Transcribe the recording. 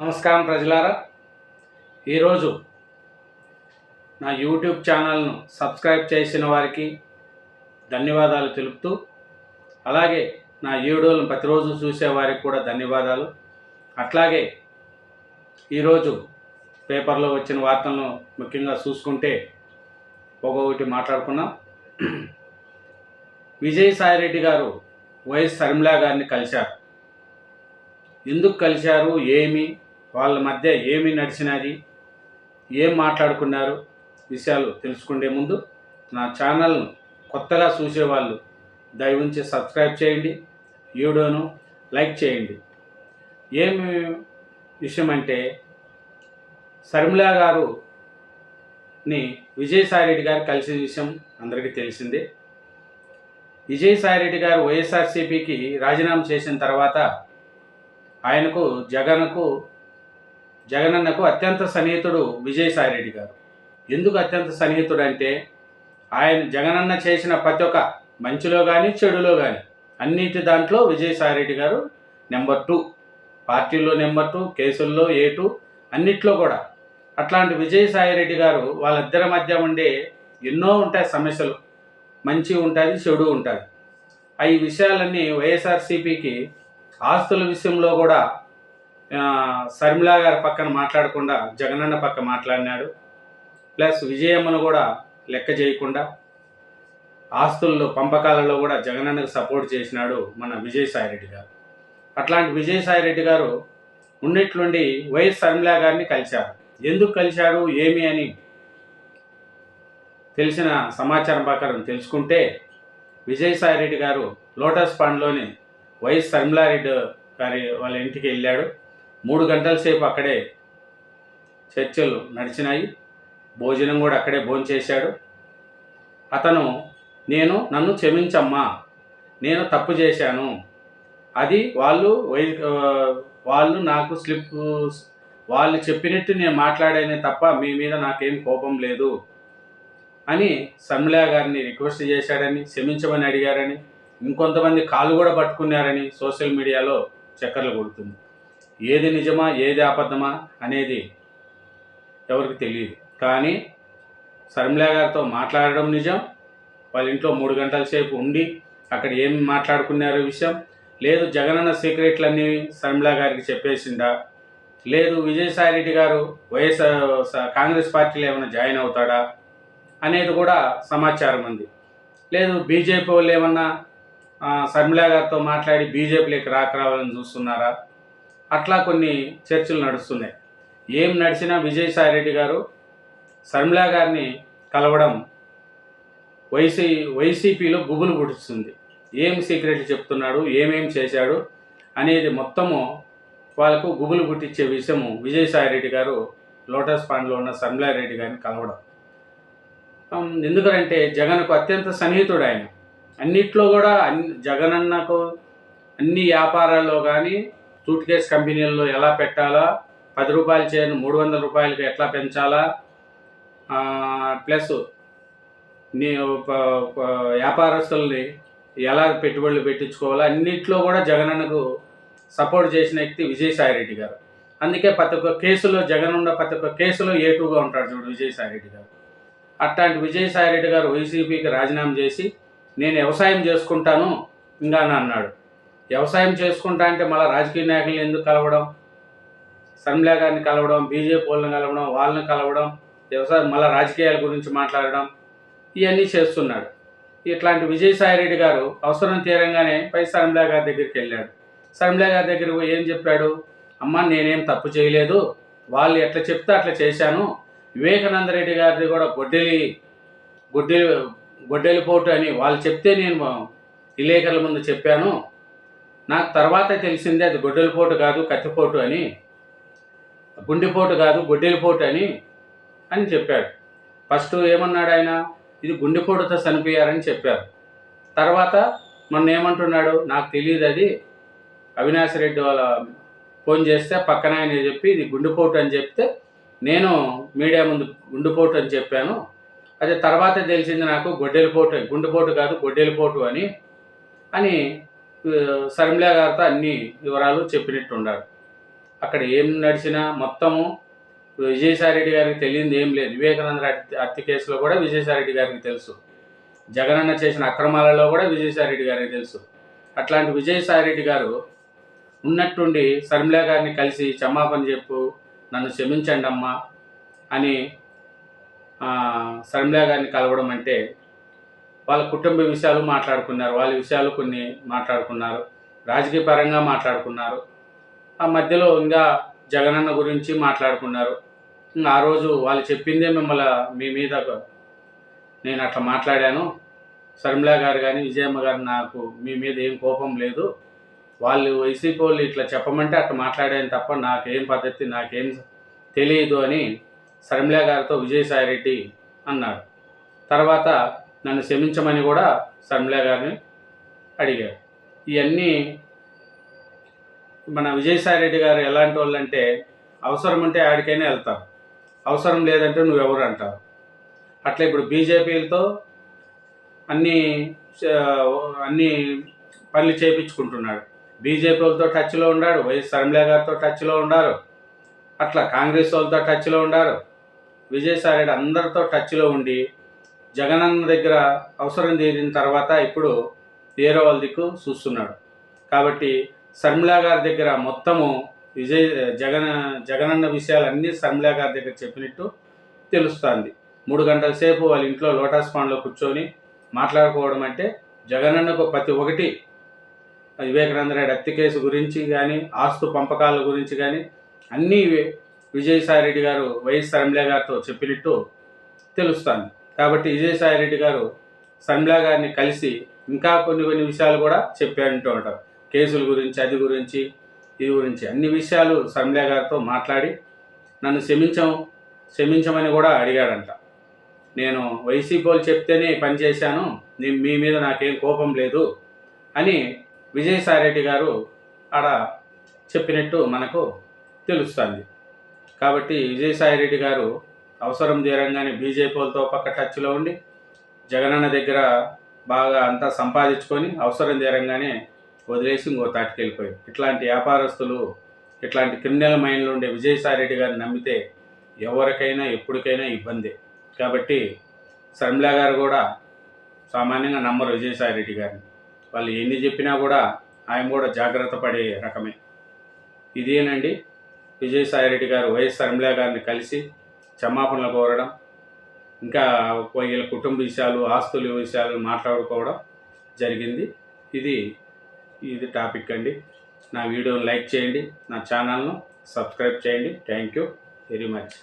నమస్కారం ప్రజలారా. ఈరోజు నా యూట్యూబ్ ఛానల్ను సబ్స్క్రైబ్ చేసిన వారికి ధన్యవాదాలు తెలుపుతూ అలాగే నా వీడియోలను ప్రతిరోజు చూసే వారికి కూడా ధన్యవాదాలు. అట్లాగే ఈరోజు పేపర్లో వచ్చిన వార్తలను ముఖ్యంగా చూసుకుంటే ఒక్కొక్కటి మాట్లాడుకున్నాం విజయసాయిరెడ్డి గారు వైఎస్ శర్మిలా గారిని కలిశారు. ఎందుకు కలిశారు? ఏమి? వాళ్ళ మధ్య ఏమి నడిచినది ఏం మాట్లాడుకున్నారు విషయాలు తెలుసుకునే ముందు నా ఛానల్ను కొత్తగా చూసేవాళ్ళు దయవుంచి సబ్స్క్రైబ్ చేయండి వీడియోను లైక్ చేయండి. ఏమి విషయం అంటే శర్మిలా గారుని విజయసాయిరెడ్డి గారు కలిసిన విషయం అందరికీ తెలిసిందే. విజయసాయిరెడ్డి గారు వైఎస్ఆర్సీపీకి రాజీనామా చేసిన తర్వాత ఆయనకు జగన్కు జగనన్నకు అత్యంత సన్నిహితుడు విజయసాయిరెడ్డి గారు. ఎందుకు అత్యంత సన్నిహితుడు అంటే ఆయన జగనన్న చేసిన ప్రతి ఒక్క మంచిలో కానీ చెడులో కానీ అన్నిటి దాంట్లో విజయసాయిరెడ్డి గారు నెంబర్ టూ. పార్టీల్లో నెంబర్ టూ కేసుల్లో ఏ టూ అన్నిట్లో కూడా. అట్లాంటి విజయసాయిరెడ్డి గారు వాళ్ళిద్దరి మధ్య ఉండే ఎన్నో ఉంటాయి సమస్యలు. మంచి ఉంటుంది చెడు ఉంటుంది. ఆ ఈ విషయాలన్నీ వైఎస్ఆర్సీపీకి ఆస్తుల విషయంలో కూడా శర్మిలా గారి పక్కన మాట్లాడకుండా జగనన్న పక్క మాట్లాడినాడు. ప్లస్ విజయమ్మను కూడా లెక్క చేయకుండా ఆస్తుల్లో పంపకాలలో కూడా జగనన్నకు సపోర్ట్ చేసినాడు మన విజయసాయిరెడ్డి గారు. అట్లాంటి విజయసాయిరెడ్డి గారు ఉన్నట్లుండి వైఎస్ శర్మిలా గారిని కలిశారు. ఎందుకు కలిశాడు ఏమి అని తెలిసిన సమాచారం ప్రకారం తెలుసుకుంటే విజయసాయిరెడ్డి గారు లోటస్ పాండ్లోని వైఎస్ శర్మిలారెడ్డి గారి వాళ్ళ ఇంటికి వెళ్ళాడు. మూడు గంటల సేపు అక్కడే చర్చలు నడిచినాయి. భోజనం కూడా అక్కడే భోంచేశాడు. అతను నేను నన్ను క్షమించమ్మా నేను తప్పు చేశాను. అది వాళ్ళు వై వాళ్ళు నాకు స్లిప్ వాళ్ళు చెప్పినట్టు నేను మాట్లాడానే తప్ప మీ మీద నాకేం కోపం లేదు అని శర్మిలా గారిని రిక్వెస్ట్ చేశాడని క్షమించమని అడిగారని ఇంకొంతమంది కాళ్ళు కూడా పట్టుకున్నారని సోషల్ మీడియాలో చక్కర్లు కొడుతుంది. ఏది నిజమా ఏది అబద్ధమా అనేది ఎవరికి తెలియదు. కానీ శర్మిలా గారితో మాట్లాడడం నిజం. వాళ్ళ ఇంట్లో మూడు గంటల సేపు ఉండి అక్కడ ఏం మాట్లాడుకున్నారో విషయం. లేదు జగనన్న సీక్రెట్లన్నీ శర్మిలా గారికి చెప్పేసిందా? లేదు విజయసాయిరెడ్డి గారు వైఎస్ కాంగ్రెస్ పార్టీలో ఏమైనా జాయిన్ అవుతాడా? అనేది కూడా సమాచారం ఉంది. లేదు బీజేపీ వాళ్ళు ఏమన్నా శర్మిలా గారితో మాట్లాడి బీజేపీలోకి రాక రావాలని చూస్తున్నారా? అట్లా కొన్ని చర్చలు నడుస్తున్నాయి. ఏం నడిచినా విజయసాయిరెడ్డి గారు శర్మిలా గారిని కలవడం వైసీ వైసీపీలో గుబులు పుడుస్తుంది. ఏం సీక్రెట్లు చెప్తున్నాడు ఏమేం చేశాడు అనేది మొత్తము వాళ్ళకు గుబులు పుట్టించే విషయము విజయసాయిరెడ్డి గారు లోటస్ పాండ్లో ఉన్న శర్మిలా రెడ్డి గారిని కలవడం. ఎందుకంటే జగన్కు అత్యంత సన్నిహితుడు ఆయన. అన్నిట్లో కూడా అన్ని జగనన్నకు అన్ని వ్యాపారాల్లో కానీ సూట్ కేస్ కంపెనీల్లో ఎలా పెట్టాలా? పది రూపాయల చైన్ మూడు వందల రూపాయలకి ఎట్లా పెంచాలా? ప్లస్ నీ వ్యాపారస్తుల్ని ఎలా పెట్టుబడులు పెట్టించుకోవాలా? అన్నిట్లో కూడా జగనన్నకు సపోర్ట్ చేసిన వ్యక్తి విజయసాయిరెడ్డి గారు. అందుకే ప్రతి ఒక్క కేసులో జగన్ ఉన్న ప్రతి ఒక్క కేసులో ఏటుగా ఉంటాడు చూడు విజయసాయిరెడ్డి గారు. అట్లాంటి విజయసాయిరెడ్డి గారు వైసీపీకి రాజీనామా చేసి నేను వ్యవసాయం చేసుకుంటాను ఇంకా అన్నాడు. వ్యవసాయం చేసుకుంటా అంటే మళ్ళీ రాజకీయ నాయకులను ఎందుకు కలవడం? శర్మిలా గారిని కలవడం బీజేపీ వాళ్ళని కలవడం వాళ్ళని కలవడం వ్యవసాయం మళ్ళీ రాజకీయాల గురించి మాట్లాడడం ఇవన్నీ చేస్తున్నాడు ఇట్లాంటి విజయసాయిరెడ్డి గారు అవసరం తీరంగానే పై శర్మిలా గారి దగ్గరికి వెళ్ళాడు. శర్మిలా గారి దగ్గరికి ఏం చెప్పాడు? అమ్మ నేనేం తప్పు చేయలేదు. వాళ్ళు ఎట్లా చెప్తే అట్లా చేశాను. వివేకానంద రెడ్డి గారిది కూడా గొడ్డలి గొడ్డలి గొడ్డలి పోటు అని వాళ్ళు చెప్తే నేను విలేకరుల ముందు చెప్పాను. నాకు తర్వాత తెలిసిందే అది గొడ్డలపోటు కాదు కత్తిపోటు అని. గుండెపోటు కాదు గొడ్డెలపోటు అని అని చెప్పాడు. ఫస్ట్ ఏమన్నాడు ఆయన? ఇది గుండెపోటుతో చనిపోయారని చెప్పారు. తర్వాత మొన్న ఏమంటున్నాడు? నాకు తెలియదు అది. అవినాష్ రెడ్డి వాళ్ళ ఫోన్ చేస్తే పక్కన ఆయన చెప్పి ఇది గుండెపోటు అని చెప్తే నేను మీడియా ముందు గుండెపోటు అని చెప్పాను. అదే తర్వాత తెలిసింది నాకు గొడ్డెలపోటు గుండెపోటు కాదు గొడ్డెలపోటు అని అని ఆ, గారితో అన్ని వివరాలు చెప్పినట్టున్నాడు అక్కడ ఏం నడిచినా మొత్తము విజయసాయిరెడ్డి గారికి తెలియంది ఏం లేదు. వివేకానంద హత్య- కేసులో కూడా విజయసాయిరెడ్డి గారికి తెలుసు. జగనన్న చేసిన అక్రమాలలో కూడా విజయసాయిరెడ్డి గారికి తెలుసు. అట్లాంటి విజయసాయిరెడ్డి గారు ఉన్నట్టుండి శర్మిల గారిని కలిసి క్షమాపణ చెప్పు నన్ను క్షమించండి అమ్మా అని ఆ, గారిని కలవడం అంటే వాళ్ళ కుటుంబ విషయాలు మాట్లాడుకున్నారు వాళ్ళ విషయాలు కొన్ని మాట్లాడుకున్నారు రాజకీయ పరంగా మాట్లాడుకున్నారు. ఆ మధ్యలో ఇంకా జగనన్న గురించి మాట్లాడుకున్నారు. ఆ రోజు వాళ్ళు చెప్పిందే మిమ్మల్ని మీ మీద నేను అట్లా మాట్లాడాను. శర్మిలా గారు కానీ విజయమ్మ గారు నాకు మీ మీద ఏం కోపం లేదు. వాళ్ళు వైసీపీ వాళ్ళు ఇట్లా చెప్పమంటే అట్లా మాట్లాడాను తప్ప నాకేం పద్ధతి నాకేం తెలియదు అని శర్మిలా గారితో విజయసాయిరెడ్డి అన్నాడు తర్వాత నన్ను క్షమించమని కూడా శర్మిల గారిని అడిగారు. ఇవన్నీ మన విజయసాయిరెడ్డి గారు ఎలాంటి వాళ్ళు అంటే అవసరం ఉంటే ఆడికైనా వెళ్తారు. అవసరం లేదంటే నువ్వెవరు అంటారు. అట్లా ఇప్పుడు బీజేపీలతో అన్ని అన్ని పనులు చేయించుకుంటున్నాడు బీజేపీలతో టచ్లో ఉన్నాడు వైఎస్ శర్మిల గారితో టచ్లో ఉన్నారు. అట్లా కాంగ్రెస్ వాళ్ళతో టచ్లో ఉన్నారు. విజయసాయిరెడ్డి అందరితో టచ్లో ఉండి జగనన్న దగ్గర అవసరం తీరిన తర్వాత ఇప్పుడు వేరే వాళ్ళ దిక్కు చూస్తున్నాడు. కాబట్టి శర్మిలా గారి దగ్గర మొత్తము విజయ్ జగన్ జగనన్న విషయాలన్నీ శర్మిలా గారి దగ్గర చెప్పినట్టు తెలుస్తుంది. మూడు గంటల సేపు వాళ్ళ ఇంట్లో లోటస్ పాండ్లో కూర్చొని మాట్లాడుకోవడం అంటే జగనన్నకు ప్రతి ఒక్కటి వివేకానంద రెడ్డి హత్య కేసు గురించి కానీ ఆస్తు పంపకాల గురించి కానీ అన్నీ విజయసాయి రెడ్డి గారు వైఎస్ శర్మిల గారితో చెప్పినట్టు తెలుస్తుంది. కాబట్టి విజయసాయిరెడ్డి గారు శర్మిల గారిని కలిసి ఇంకా కొన్ని కొన్ని విషయాలు కూడా చెప్పారంటూ ఉంటారు. కేసుల గురించి అది గురించి ఇది గురించి అన్ని విషయాలు శర్మిల గారితో మాట్లాడి నన్ను క్షమించం క్షమించమని కూడా అడిగాడంట. నేను వైసీపీ వాళ్ళు చెప్తేనే పనిచేశాను పని చేశాను నేను మీ మీద నాకేం కోపం లేదు అని విజయసాయిరెడ్డి గారు ఆడ చెప్పినట్టు మనకు తెలుస్తుంది. కాబట్టి విజయసాయిరెడ్డి గారు అవసరం తీరంగానే బీజేపీ వాళ్ళతో పక్క టచ్లో ఉండి జగనన్న దగ్గర బాగా అంతా సంపాదించుకొని అవసరం తీరంగానే వదిలేసి ఇంకో తాటికెళ్ళిపోయారు ఇట్లాంటి వ్యాపారస్తులు ఇట్లాంటి క్రిమినల్ మైండ్లు ఉండే విజయసాయిరెడ్డి గారిని నమ్మితే ఎవరికైనా ఎప్పటికైనా ఇబ్బంది. కాబట్టి శర్మిలా గారు కూడా సామాన్యంగా నమ్మరు విజయసాయిరెడ్డి గారిని. వాళ్ళు ఎన్ని చెప్పినా కూడా ఆయన కూడా జాగ్రత్త పడే రకమే. ఇదేనండి విజయసాయిరెడ్డి గారు వైఎస్ శర్మిలా గారిని కలిసి క్షమాపణలు కోరడం ఇంకా వీళ్ళ కుటుంబ విషయాలు ఆస్తుల విషయాలు మాట్లాడుకోవడం జరిగింది. ఇది ఇది టాపిక్ అండి. నా వీడియోని లైక్ చేయండి నా ఛానల్ను సబ్స్క్రైబ్ చేయండి. Thank you very much.